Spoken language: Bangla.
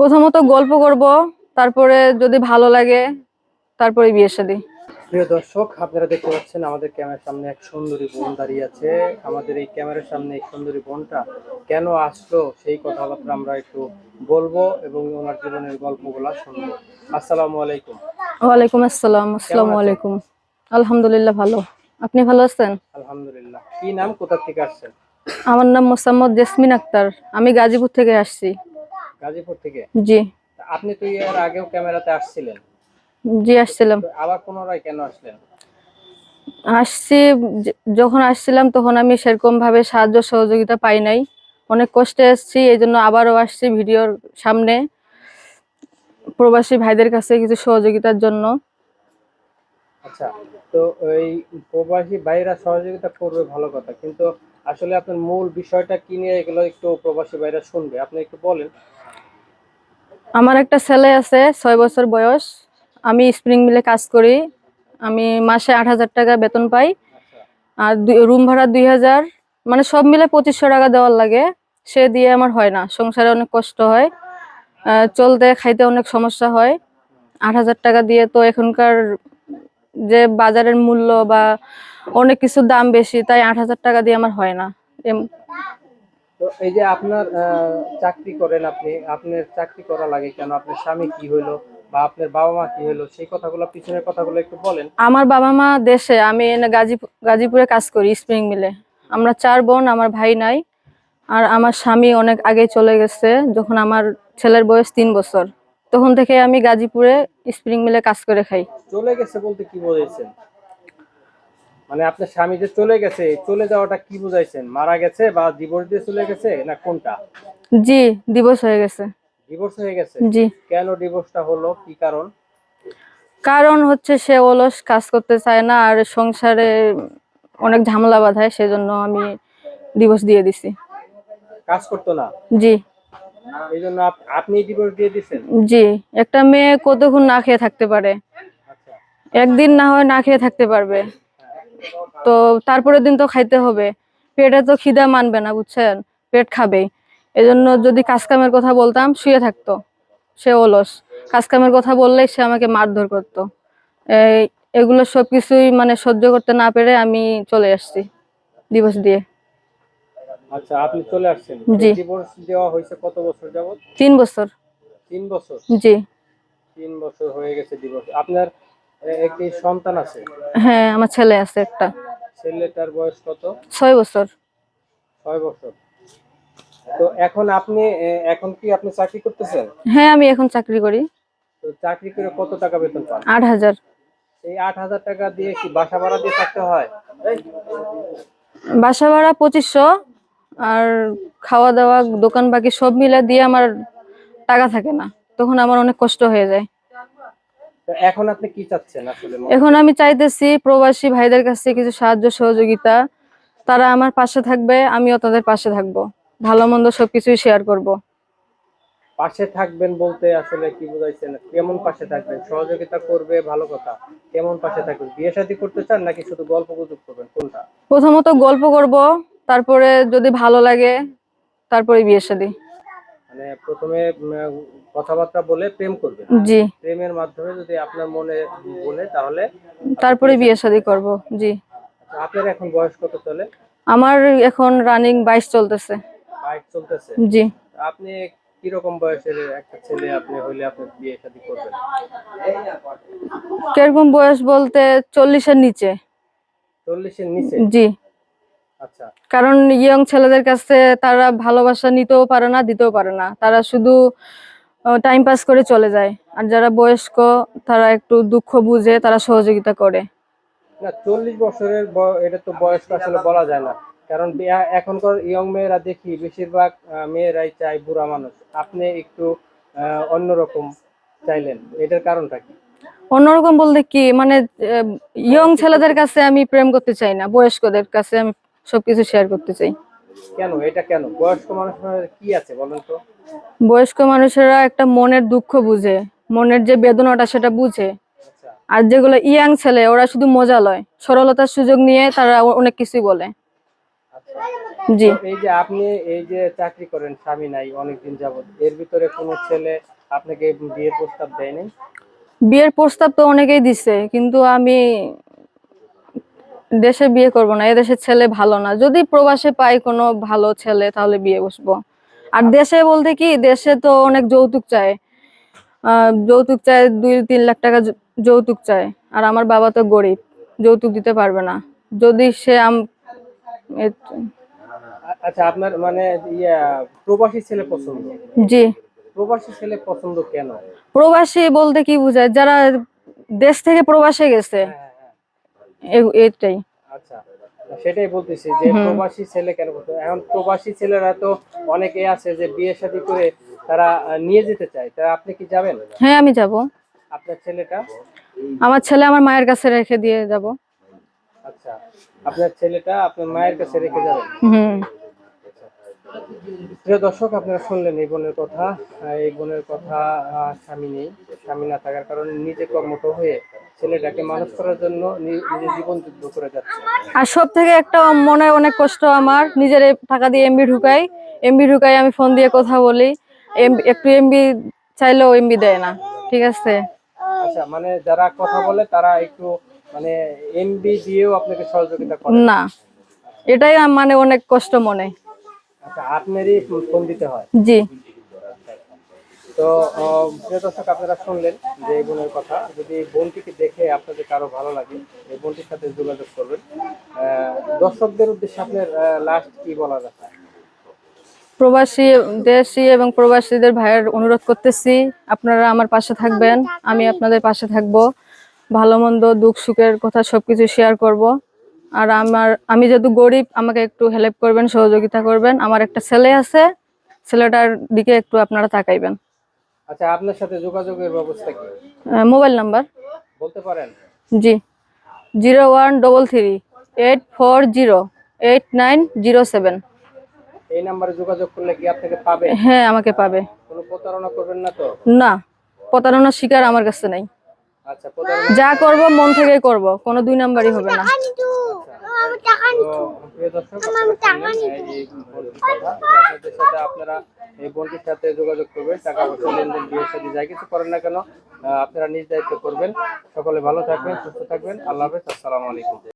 প্রথমত গল্প করব তারপরে যদি ভালো লাগে তারপরে বিয়ে শাদী প্রিয় দর্শক আপনারা দেখতে পাচ্ছেন আমাদের ক্যামেরার সামনে এক সুন্দরী বোন দাঁড়িয়ে আছে। আমাদের এই ক্যামেরার সামনে এই সুন্দরী বোনটা কেন আসলো সেই কথাবার্তা আমরা একটু বলব এবং ওনার জীবনের গল্পগুলা শুনব। আসসালামু আলাইকুম। ওয়ালাইকুম আসসালাম আসসালামু আলাইকুম। আলহামদুলিল্লাহ ভালো। আপনি ভালো আছেন? আলহামদুলিল্লাহ। কি নাম কোথা থেকে আসছেন? আমার নাম মোসাম্মদ জেসমিন আক্তার। আমি গাজীপুর থেকে আসছি। গাজীপুর থেকে? জি। আপনি তো এর আগেও ক্যামেরাতে আসছিলেন। জি আসছিলাম। আবার পুনরায় কেন আসলেন? আসছি যখন আসছিলাম তখন আমি সেরকম ভাবে সাহায্য সহযোগিতা পাই নাই। অনেক কষ্টে আসছি এই জন্য আবারও আসছি ভিডিওর সামনে। প্রবাসী ভাইদের কাছে কিছু সহযোগিতার জন্য। আচ্ছা তো এই প্রবাসী ভাইরা সহযোগিতা করবে ভালো কথা কিন্তু আসলে আপনার মূল বিষয়টা কি নিয়ে এগুলো একটু প্রবাসী ভাইরা শুনবে। আপনি একটু বলেন। আমার একটা ছেলে আছে, ছয় বছর বয়স। আমি স্প্রিং মিলে কাজ করি। আমি মাসে আট হাজার টাকা বেতন পাই। আর রুম ভাড়া দুই হাজার। মানে সব মিলে পঁচিশশো টাকা দেওয়ার লাগে। সে দিয়ে আমার হয় না। সংসারে অনেক কষ্ট হয়। চলতে খাইতে অনেক সমস্যা হয়। আট হাজার টাকা দিয়ে তো এখনকার যে বাজারের মূল্য বা অনেক কিছুর দাম বেশি, তাই আট হাজার টাকা দিয়ে আমার হয় না। তো এই যে আপনার চাকরি করেন আপনি আপনার চাকরি করা লাগে কেন? আপনার স্বামী কি হইল বা আপনার বাবা মা কি হইল? সেই কথাগুলো পিছনের কথাগুলো একটু বলেন। আমার বাবা মা দেশে আমি গাজীপুর গাজীপুরে কাজ করি স্প্রিং মিলে। আমরা চার বোন আমার ভাই নাই আর আমার স্বামী অনেক আগে চলে গেছে যখন আমার ছেলের বয়স তিন বছর। তখন থেকে আমি গাজীপুরে স্প্রিং মিলে কাজ করে খাই। চলে গেছে বলতে কি বোঝাইছেন? মানে আপনার স্বামী যে চলে গেছে চলে যাওয়াটা কি বুঝাইছেন? মারা গেছে বা ডিভোর্স দিয়ে চলে গেছে না কোনটা? জি দিবস হয়ে গেছে। ডিভোর্স হয়ে গেছে? জি। কেন ডিভোর্সটা হলো? কি কারণ? কারণ হচ্ছে সে অলস কাজ করতে চায় না আর সংসারে অনেক ঝামেলা বাঁধায় সেজন্য আমি ডিভোর্স দিয়ে দিছি। কাজ করতো না? জি। এই জন্য আপনি ডিভোর্স দিয়ে দিচ্ছেন জি একটা মেয়ে কতক্ষণ না খেয়ে থাকতে পারে? আচ্ছা। একদিন না হয় না খেয়ে থাকতে পারবে। তো তারপরের দিন তো খাইতে হবে। পেটে তো খিদা মানবে না বুঝছেন? পেট খাবেই। এজন্য যদি কাজকামের কথা বলতাম শুয়ে থাকতো। সে অলস। কাজ কামের কথা বললেই সে আমাকে মারধর করতো। এই এগুলো সবকিছুই মানে সহ্য করতে না পেরে আমি চলে আসছি দিবস দিয়ে। আচ্ছা আপনি চলে আসছেন? জি। ডিভোর্স দেওয়া হয়েছে কত বছর যাবত তিন বছর। তিন বছর? জি। তিন বছর হয়ে গেছে ডিভোর্স আপনার একটি সন্তান আছে? হ্যাঁ আমার ছেলে আছে একটা। ছেলেটার বয়স কত? ছয় বছর। ছয় বছর। তো এখন আপনি এখন কি আপনি চাকরি করতেছেন? হ্যাঁ আমি এখন চাকরি করি। তো চাকরি করে কত টাকা বেতন পান? আট হাজার। এই আট হাজার টাকা দিয়ে কি বাসা ভাড়া দিয়ে থাকতে হয়? বাসা ভাড়া পঁচিশশো আর খাওয়া দাওয়া দোকান বাকি সব মিলে দিয়ে আমার টাকা থাকে না। তখন আমার অনেক কষ্ট হয়ে যায়। এখন আপনি কি চাচ্ছেন আসলে এখন আমি চাইতেছি প্রবাসী ভাইদের কাছে কিছু সাহায্য সহযোগিতা। তারা আমার পাশে থাকবে আমিও তাদের পাশে থাকব। ভালো মন্দ সবকিছুই শেয়ার করব। পাশে থাকবেন বলতে আসলে কি বুঝাইছেন? কেমন পাশে থাকবেন? সহযোগিতা করবে ভালো কথা। কেমন পাশে থাকবেন? বিয়ে শাদী করতে চান নাকি শুধু গল্প গুজব করবেন? কোনটা? প্রথমত গল্প করব তারপরে যদি ভালো লাগে তারপরে বিয়ে শাদী। মানে প্রথমে কথাবার্তা বলে প্রেম করবেন। জি। প্রেমের মাধ্যমে যদি আপনার মনে বলে তাহলে তারপরে বিয়ে শাদী করব জি। আচ্ছা, আপনার এখন বয়স কত চলে আমার এখন রানিং বাইশ চলতেছে। বাইক চলতেছে। জি। আপনি কীরকম বয়সের একটা ছেলে আপনি হইলে আপনি বিয়ে শাদী করবেন? কীরকম বয়স বলতে চল্লিশের নিচে। চল্লিশের নিচে? জি। কারণ ইয়ং ছেলেদের কাছে তারা ভালোবাসা নিতেও পারে না দিতেও পারে না। তারা শুধু টাইম পাস করে চলে যায়। আর যারা বয়স্ক তারা একটু দুঃখ বুঝে তারা সহযোগিতা করে। না চল্লিশ বছরের এটা তো বয়সটা আসলে বলা যায় না। কারণ এখনকার ইয়ং মেয়েরা দেখি বেশিরভাগ মেয়েরাই চায় বুড়া মানুষ। আপনি একটু অন্যরকম চাইলেন। এটার কারণটা কি? অন্যরকম বলতে কি? মানে ইয়ং ছেলেদের কাছে আমি প্রেম করতে চাই না। বয়স্কদের কাছে আমি সবকিছু শেয়ার করতে চাই। কেন? এটা কেন? বয়স্ক মানুষের কি আছে বলেন তো? বয়স্ক মানুষেরা একটা মনের দুঃখ বুঝে মনের যে বেদনাটা সেটা বুঝে। আচ্ছা। আর যেগুলো ইয়াং ছেলে ওরা শুধু মজা লয়। সরলতার সুযোগ নিয়ে তারা অনেক কিছুই বলে। আচ্ছা। জি। এই যে আপনি এই যে চাকরি করেন স্বামী নাই অনেকদিন যাবত এর ভিতরে কোনো ছেলে আপনাকে বিয়ের প্রস্তাব দেয়নি? বিয়ের প্রস্তাব তো অনেকেই দিছে কিন্তু আমি দেশে বিয়ে করব না এদেশের ছেলে ভালো না। যদি প্রবাসে পাই কোনো ভালো ছেলে তাহলে বিয়ে বসবো। আর দেশে বলতে কি দেশে তো অনেক যৌতুক চায়। যৌতুক চায় দুই তিন লাখ টাকা যৌতুক চায়। আর আমার বাবা তো গরিব যৌতুক দিতে পারবে না। যদি সে আম আচ্ছা আপনার মানে ইয়া প্রবাসী ছেলে পছন্দ? জি। প্রবাসী ছেলে পছন্দ কেন? প্রবাসী বলতে কি বোঝায়? যারা দেশ থেকে প্রবাসে গেছে হ্যাঁ, এটাই। আচ্ছা সেটাই বলতেছি যে প্রবাসী ছেলে কেন পছন্দ এখন প্রবাসী ছেলেরা তো অনেকে আছে যে বিয়ে শাদী করে তারা নিয়ে যেতে চায়। তা আপনি কি যাবেন? হ্যাঁ আমি যাব। আপনার ছেলেটা? আমার ছেলে আমার মায়ের কাছে রেখে দিয়ে যাব। আচ্ছা আপনার ছেলেটা আপনার মায়ের কাছে রেখে যাবেন? হুম। প্রিয় দর্শক আপনারা শুনলেন এই বোনের কথা। এই বোনের কথা স্বামী নেই। স্বামী না থাকার কারণে নিজে কর্মঠ হয়ে ছেলেটাকে মানুষ করার জন্য নিজের জীবন যুদ্ধ করে যাচ্ছে। আর সব থেকে একটা মনে অনেক কষ্ট আমার নিজের টাকা দিয়ে এমবি ঢুকাই। এমবি ঢুকাই আমি ফোন দিয়ে কথা বলি। একটু এমবি চাইলেও এমবি দেয় না ঠিক আছে? আচ্ছা মানে যারা কথা বলে তারা একটু মানে এমবি দিয়েও আপনাকে সহযোগিতা করে। না এটাই মানে অনেক কষ্ট মনে। আচ্ছা আপনারই ফোন দিতে হয়। জি। তো প্রিয় দর্শক, আপনারা শুনলেন যে এই বোনের কথা। যদি বোনটিকে দেখে আপনাদের কারও ভালো লাগে, এই বোনটির সাথে যোগাযোগ করবেন। দর্শকদের উদ্দেশ্যে আপনার লাস্ট কি বলার আছে? প্রবাসী, দেশি এবং প্রবাসীদের ভাইয়ের অনুরোধ করতেছি, আপনারা আমার পাশে থাকবেন, আমি আপনাদের পাশে থাকব। ভালো মন্দ, দুঃখ, সুখের কথা সবকিছু শেয়ার করব। আর আমার, আমি যেহেতু গরিব, আমাকে একটু হেল্প করবেন, সহযোগিতা করবেন। আমার একটা ছেলে আছে, ছেলেটার দিকে একটু আপনারা তাকাইবেন। আচ্ছা আপনার সাথে যোগাযোগের ব্যবস্থা কি? Mobile number. বলতে পারেন? জি। Zero one double three eight four zero eight nine zero seven. এই নাম্বারে যোগাযোগ করলে কি আপনাকে পাবে? হ্যাঁ আমাকে পাবে। কোনো প্রতারণা করবেন না তো? না প্রতারণার শিকার আমার কাছে নাই। যা করব মন থেকে করব। কোনো দুই নাম্বারই হবে না। আপনারা এই। সাথে আপনারা এই বোনটির সাথে যোগাযোগ করবেন টাকা পয়সা লেনদেন বিয়ের সাথে যাই কিছু করেন না কেন আপনারা নিজ দায়িত্ব করবেন সকলে ভালো থাকবেন সুস্থ থাকবেন আল্লাহ হাফেজ আসসালামু আলাইকুম